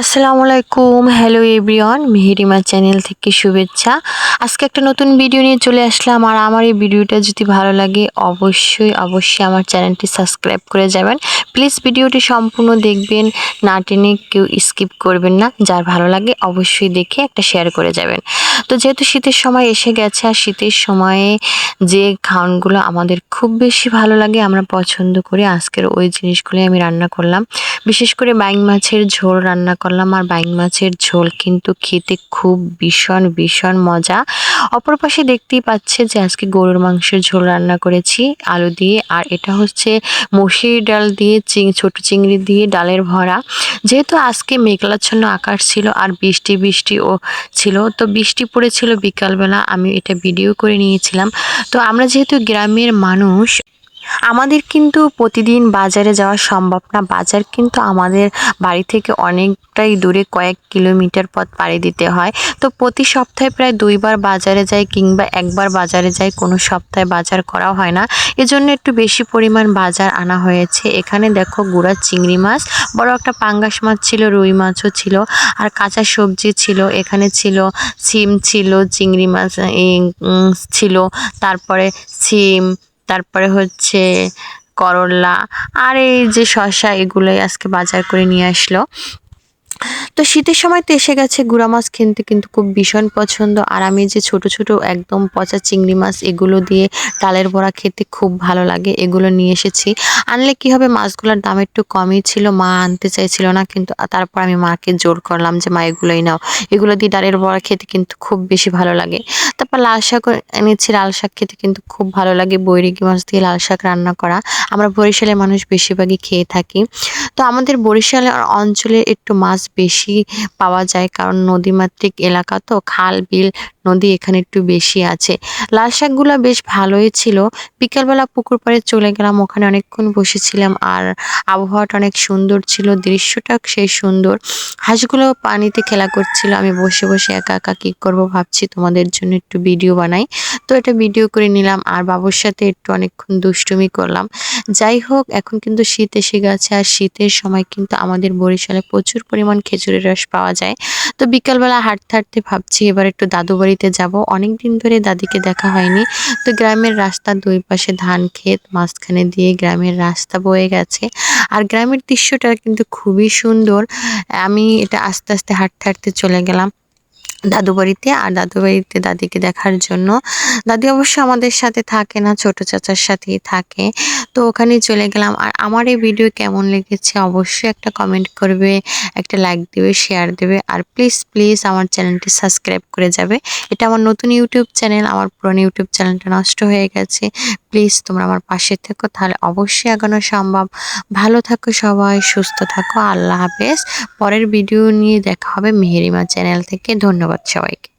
আসসালামু আলাইকুম। Hello everyone Meherima channel থেকে শুভেচ্ছা। আজকে একটা নতুন ভিডিও নিয়ে চলে আসলাম। আর আমার এই ভিডিওটা যদি ভালো লাগে, অবশ্যই অবশ্যই আমার চ্যানেলটি সাবস্ক্রাইব করে যাবেন। প্লিজ ভিডিওটি সম্পূর্ণ দেখবেন, না টেনে কেউ স্কিপ করবেন না, যার ভালো লাগে অবশ্যই দেখে একটা শেয়ার করে যাবেন। তো যেহেতু শীতের সময় এসে গেছে, আর শীতের সময়ে যে খাওয়ানগুলো আমাদের খুব বেশি ভালো লাগে, আমরা পছন্দ করি, আজকের ওই জিনিসগুলোই আমি রান্না করলাম। বিশেষ করে বাইং মাছের ঝোল রান্না করলাম, আর বাইং মাছের ঝোল কিন্তু খেতে খুব ভীষণ ভীষণ মজা। অপর পাশে দেখতেই পাচ্ছে যে আজকে গরুর মাংসের ঝোল রান্না করেছি, আলু দিয়ে, আর এটা হচ্ছে মসির ডাল দিয়ে, চিং ছোট চিংড়ি দিয়ে ডালের ভরা। যেহেতু আজকে মেঘলাচ্ছন্ন আকাশ ছিল আর বৃষ্টি বৃষ্টিও ছিল, তো বৃষ্টি পড়েছিল বিকালবেলা, আমি এটা ভিডিও করে নিয়েছিলাম। তো আমরা যেহেতু গ্রামের মানুষ আমাদের কিন্তু প্রতিদিন বাজারে যাওয়া সম্ভব না। বাজার কিন্তু আমাদের বাড়ি থেকে অনেকটাই দূরে, কয়েক কিলোমিটার পথ পাড়ি দিতে হয়। তো প্রতি সপ্তাহে প্রায় দুইবার বাজারে যাই কিংবা একবার বাজারে যাই, কোনো সপ্তাহে বাজার করা হয় না। এজন্য একটু বেশি পরিমাণ বাজার আনা হয়েছে। এখানে দেখো গুড়া চিংড়ি মাছ, বড় একটা পাঙ্গাস মাছ ছিল, রুই মাছও ছিল, আর কাঁচা সবজি ছিল, এখানে ছিল সিম ছিল, চিংড়ি মাছ ছিল, তারপরে সিম তারপরে হচ্ছে করলা আর এই যে শসা এগুলোই আজকে বাজার করে নিয়ে আসলো। তো শীতের সময় তো এসে গেছে গুড়া মাছ কিনতে কিন্তু খুব ভীষণ পছন্দ। আর আমি যে ছোট ছোট একদম পচা চিংড়ি মাছ এগুলো দিয়ে ডালের বড়া খেতে খুব ভালো লাগে, এগুলো নিয়ে এসেছি। আনলে কি হবে, মাছগুলোর দাম একটু কমই ছিল, মা আনতে চাইছিল না কিন্তু তারপর আমি মাকে জোর করলাম যে, মা, এগুলোই নাও। এগুলো দিয়ে ডালের বড়া খেতে কিন্তু খুব বেশি ভালো লাগে। তারপর লাল শাক এনেছি, লাল শাক খেতে কিন্তু খুব ভালো লাগে বৈরিকি মাছ দিয়ে লাল শাক রান্না করা। আমরা বরিশালের মানুষ বেশিরভাগই খেয়ে থাকি। তো আমাদের বরিশাল অঞ্চলে একটু মাছ বেশি পাওয়া যায়, কারণ নদীমাতৃক এলাকা তো খাল, বিল নদী এখানে একটু বেশি আছে। লাল শাকগুলো বেশ ভালোই ছিল। বিকালবেলা পুকুর পাড়ে চলে গেলাম, ওখানে অনেকক্ষণ বসেছিলাম আর আবহাওয়াটা অনেক সুন্দর ছিল, দৃশ্যটা সেই সুন্দর। হাঁসগুলো পানিতে খেলা করছিল, আমি বসে বসে একা একা কী করব ভাবছি, তোমাদের জন্য একটু ভিডিও বানাই। তো এটা ভিডিও করে নিলাম আর বাবুর সাথে একটু অনেকক্ষণ দুষ্টুমি করলাম। যাই হোক, এখন কিন্তু শীত এসে গেছে আর শীতের সময় কিন্তু আমাদের বরিশালে প্রচুর পরিমাণ খেজুরের রস পাওয়া যায়। তো বিকালবেলা হাঁটতে হাঁটতে ভাবছি এবার একটু দাদু বাড়িতে যাব। অনেক দিন ধরে দাদিকে দেখা হয়নি। তো গ্রামের রাস্তা দুই পাশে ধান ক্ষেত, মাঝখানে দিয়ে গ্রামের রাস্তা বয়ে গেছে। আর গ্রামের দৃশ্যটা কিন্তু খুবই সুন্দর। আমি এটা আস্তে আস্তে হাঁটতে হাঁটতে চলে গেলাম। দাদু বাড়িতে আর দাদু বাড়িতে দাদিকে দেখার জন্য। দাদি অবশ্য আমাদের সাথে থাকে না, ছোট চাচার সাথেই থাকে। তো ওখানেই চলে গেলাম। আর আমার এই ভিডিও কেমন লেগেছে অবশ্যই একটা কমেন্ট করবে, একটা লাইক দেবে শেয়ার দেবে। আর প্লিজ প্লিজ আমার চ্যানেলটি সাবস্ক্রাইব করে যাবে। এটা আমার নতুন ইউটিউব চ্যানেল আমার পুরনো ইউটিউব চ্যানেলটা নষ্ট হয়ে গেছে। প্লিজ তোমরা আমার পাশে থেকো, তাহলে অবশ্যই এগোনো সম্ভব। ভালো থাকো সবাই, সুস্থ থাকো, আল্লাহ হাফেজ। পরের ভিডিও নিয়ে দেখা হবে মেহেরিমা চ্যানেল থেকে। ধন্যবাদ সবাইকে।